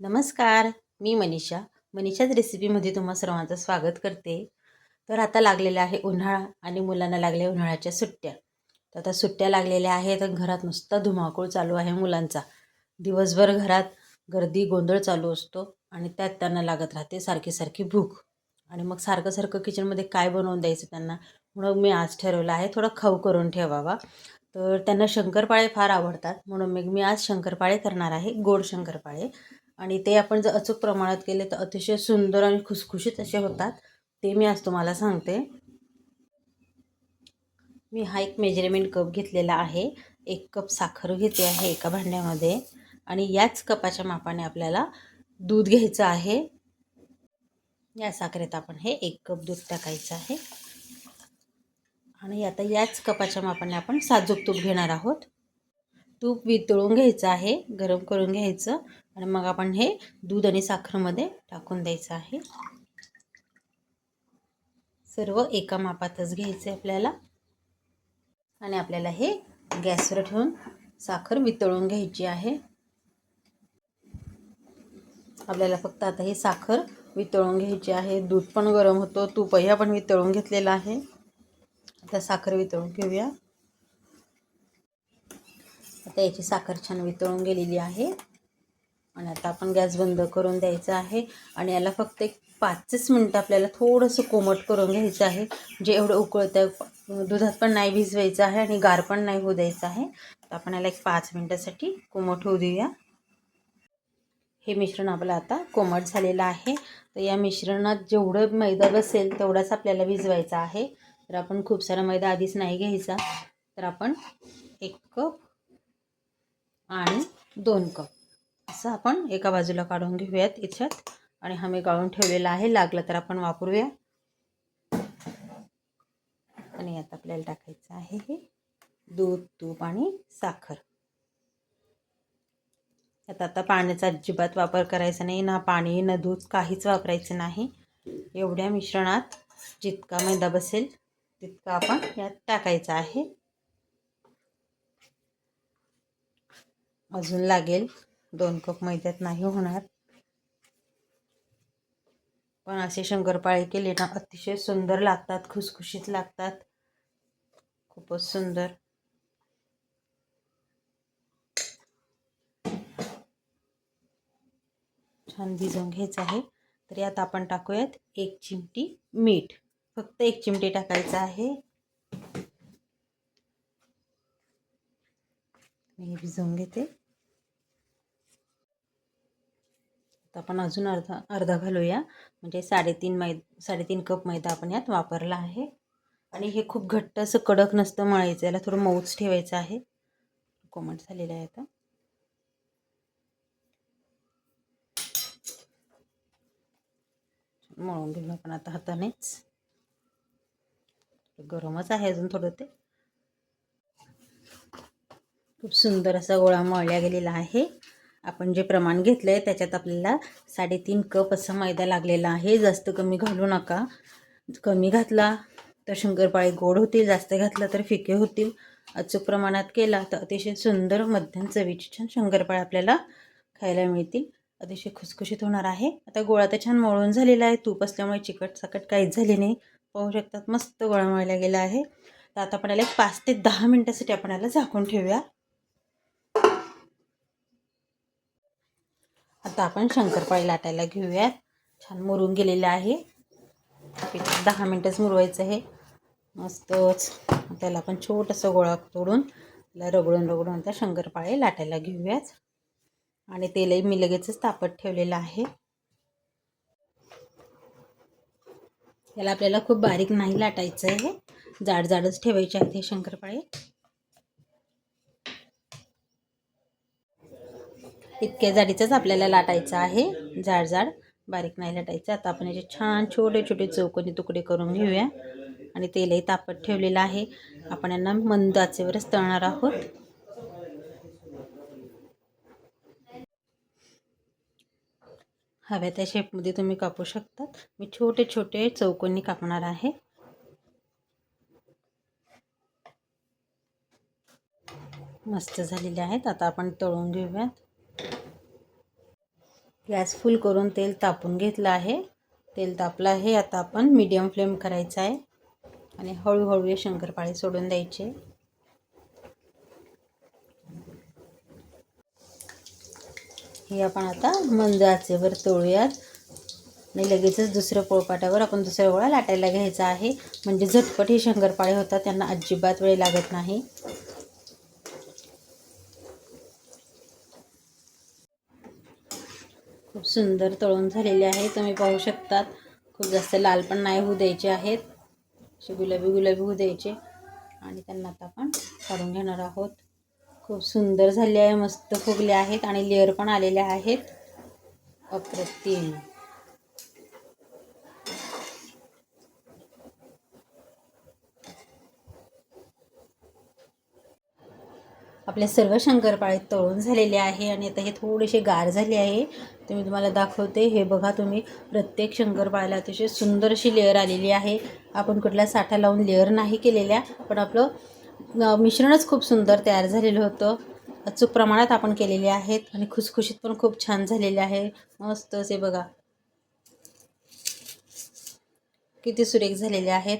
नमस्कार मी मनीषा. मनीषाच रेसिपीमध्ये तुम्हा सर्वांचं स्वागत करते. तर आता लागलेला आहे उन्हाळा आणि मुलांना लागल्या उन्हाळ्याच्या सुट्ट्या. तर आता सुट्ट्या लागलेल्या आहेत तर घरात नुसता धुमाकूळ चालू आहे मुलांचा. दिवसभर घरात गर्दी गोंधळ चालू असतो आणि त्यात त्यांना लागत राहते सारखी सारखी भूक. आणि मग सारखं सारखं किचनमध्ये काय बनवून द्यायचं त्यांना? म्हणून मी आज ठरवलं आहे थोडं खाऊ करून ठेवावा. तर त्यांना शंकरपाळे फार आवडतात. म्हणून मग मी आज शंकरपाळे करणार आहे गोड शंकरपाळे. आणि ते आपण जर अचूक प्रमाणात केले तर अतिशय सुंदर आणि खुसखुशीत असे होतात. ते मी आज तुम्हाला सांगते. मी हा एक मेजरमेंट कप घेतलेला आहे. एक कप साखर घेते आहे एका भांड्यामध्ये. आणि याच कपाच्या मापाने आपल्याला दूध घ्यायचं आहे. या साखरेत आपण हे एक कप दूध टाकायचं आहे. आणि आता याच कपाच्या मापाने आपण साजूक तूप घेणार आहोत. तूप वितळून घ्यायचं आहे. गरम करून घ्यायचं. आणि मग आपण हे दूध आणि साखरमध्ये टाकून द्यायचं आहे. सर्व एका मापातच घ्यायचं आहे आपल्याला. आणि आपल्याला हे गॅसवर ठेवून साखर वितळून घ्यायची आहे. आपल्याला फक्त आता ही साखर वितळून घ्यायची आहे. दूध पण गरम होतं तूपही आपण वितळून घेतलेलं आहे. आता साखर वितळून घेऊया. आता याची साखर छान वितळून गेलेली आहे. आणि आता आपण गॅस बंद करून द्यायचा आहे. आणि याला फक्त एक पाचच मिनटं आपल्याला थोडंसं कोमट करून घ्यायचं आहे. जे एवढं उकळतं दुधात पण नाही भिजवायचं आहे आणि गार पण नाही होऊ द्यायचं आहे. तर आपण याला एक पाच मिनटासाठी कोमट होऊ देऊया. हे मिश्रण आपलं आता कोमट झालेलं आहे. तर या मिश्रणात जेवढं मैदा बसेल तेवढाच आपल्याला भिजवायचा आहे. तर आपण खूप सारा मैदा आधीच नाही घ्यायचा. तर आपण एक कप आणि दोन कप. असं आपण एका बाजूला काढून घेऊयात इच्छत आणि हा मी गाळून ठेवलेला आहे. लागलं तर आपण वापरूया. आणि यात आपल्याला टाकायचं आहे हे दूध तूप आणि साखर. यात आता पाण्याचा अजिबात वापर करायचा नाही. ना पाणी ना दूध काहीच वापरायचं नाही. एवढ्या मिश्रणात जितका मैदा बसेल तितका आपण यात टाकायचा आहे. अजून लागेल दोन कप मैद्यात नाही होणार. पण असे शंकरपाळे केले ना अतिशय सुंदर लागतात खुसखुशीत लागतात. खूपच सुंदर. छान भिजवून घ्यायचं आहे. तर यात आपण टाकूयात एक चिमटी मीठ. फक्त एक चिमटी टाकायचं आहे. मी भिजवून घेते आता आपण अजून अर्धा अर्धा घालूया. म्हणजे साडेतीन मै साडेतीन कप मैदा आपण यात वापरला आहे. आणि हे खूप घट्ट असं कडक नसतं मळायचं याला थोडं मऊच ठेवायचं आहे. कोमट झालेलं आहे आता. मळून घेऊ आपण आता हातानेच. गरमच आहे अजून थोडं ते. खूप सुंदर असा गोळा मळल्या गेलेला आहे. आपण जे प्रमाण घेतलं आहे त्याच्यात आपल्याला साडेतीन कप असा मैदा लागलेला आहे. जास्त कमी घालू नका. कमी घातला तर शंकरपाळे गोड होतील. जास्त घातलं तर फिके होतील. अचूक प्रमाणात केला तर अतिशय सुंदर मध्यम चवीचे छान शंकरपाळे आपल्याला खायला मिळतील. अतिशय खुसखुशीत होणार आहे. आता गोळा तर छान मळून झालेला आहे. तूप असल्यामुळे चिकट साकट काहीच झाले नाही. पाहू शकतात मस्त गोळा मळला गेला आहे. तर आता आपण याला एक पाच ते दहा मिनटासाठी आपण याला झाकून ठेवूया. आता आपण शंकरपाळी लाटायला घेऊयात. छान मुरून गेलेलं आहे. दहा मिनटंच मुरवायचं आहे. मस्तच. त्याला आपण छोटंसं गोळा तोडून त्याला रगडून रगडून आता शंकरपाळे लाटायला घेऊयात. आणि तेलही मी लगेचच तापत ठेवलेलं आहे. याला आपल्याला खूप बारीक नाही लाटायचं आहे. जाड जाडच ठेवायचे आहेत हे शंकरपाळी इतक्या जाडीचंच आपल्याला लाटायचं आहे. जाड जाड. बारीक नाही लाटायचं. आता आपण याचे छान छोटे छोटे चौकोनी तुकडे करून घेऊया. आणि तेलही तापत ठेवलेलं आहे. आपण यांना मंद आचेवरच तळणार आहोत. हव्या त्या शेपमध्ये तुम्ही कापू शकतात. मी छोटे छोटे चौकोनी कापणार आहे. मस्त झालेले आहेत. आता आपण तळून घेऊयात. गॅस फुल करून तेल तापून घेतलं आहे. तेल तापलं आहे. आता आपण मीडियम फ्लेम करायचा आहे. आणि हळूहळू हे शंकरपाळे सोडून द्यायचे. हे आपण आता मंद आचेवर तळूयात आणि लगेचच दुसऱ्या पोळपाटावर आपण दुसऱ्या गोळा लाटायला घ्यायचा आहे. म्हणजे झटपट हे शंकरपाळे होतात त्यांना अजिबात वेळ लागत नाही. खूप सुंदर तळून झालेले आहे. तुम्ही पाहू शकतात खूप जास्त लाल पण नाही होऊ द्यायचे आहेत. असे गुलाबी गुलाबी होऊ द्यायचे. आणि त्यांना आता आपण काढून घेणार आहोत. खूप सुंदर झाले आहे मस्त फुगले आहेत आणि लेअर पण आलेले आहेत. अप्रतिम. आपले सर्व शंकरपाळे तळून झालेले आहे आणि आता हे थोडेसे गार झाले आहे. ते मी तुम्हाला दाखवते. हे बघा तुम्ही प्रत्येक शंकरपाळ्याला अतिशय सुंदर अशी लेअर आलेली आहे. आपण कुठला साठा लावून लेअर नाही केलेल्या पण आपलं मिश्रणच खूप सुंदर तयार झालेलं होतं. अचूक प्रमाणात आपण केलेले आहेत आणि खुसखुशीत पण खूप छान झालेले आहे. मस्त असे बघा. किती सुरेख झालेले आहेत.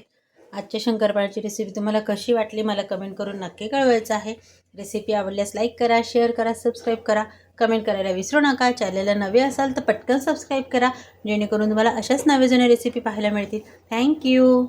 आजच्या शंकरपाळ्याची रेसिपी तुम्हाला कशी वाटली मला कमेंट करून नक्की कळवायचं आहे. रेसिपी आवडल्यास लाईक करा शेअर करा सबस्क्राईब करा. कमेंट करायला विसरू नका. चॅनलला नवे असाल तर पटकन सबस्क्राईब करा. जेणेकरून तुम्हाला अशाच नवे जुने रेसिपी पाहायला मिळतील. थँक्यू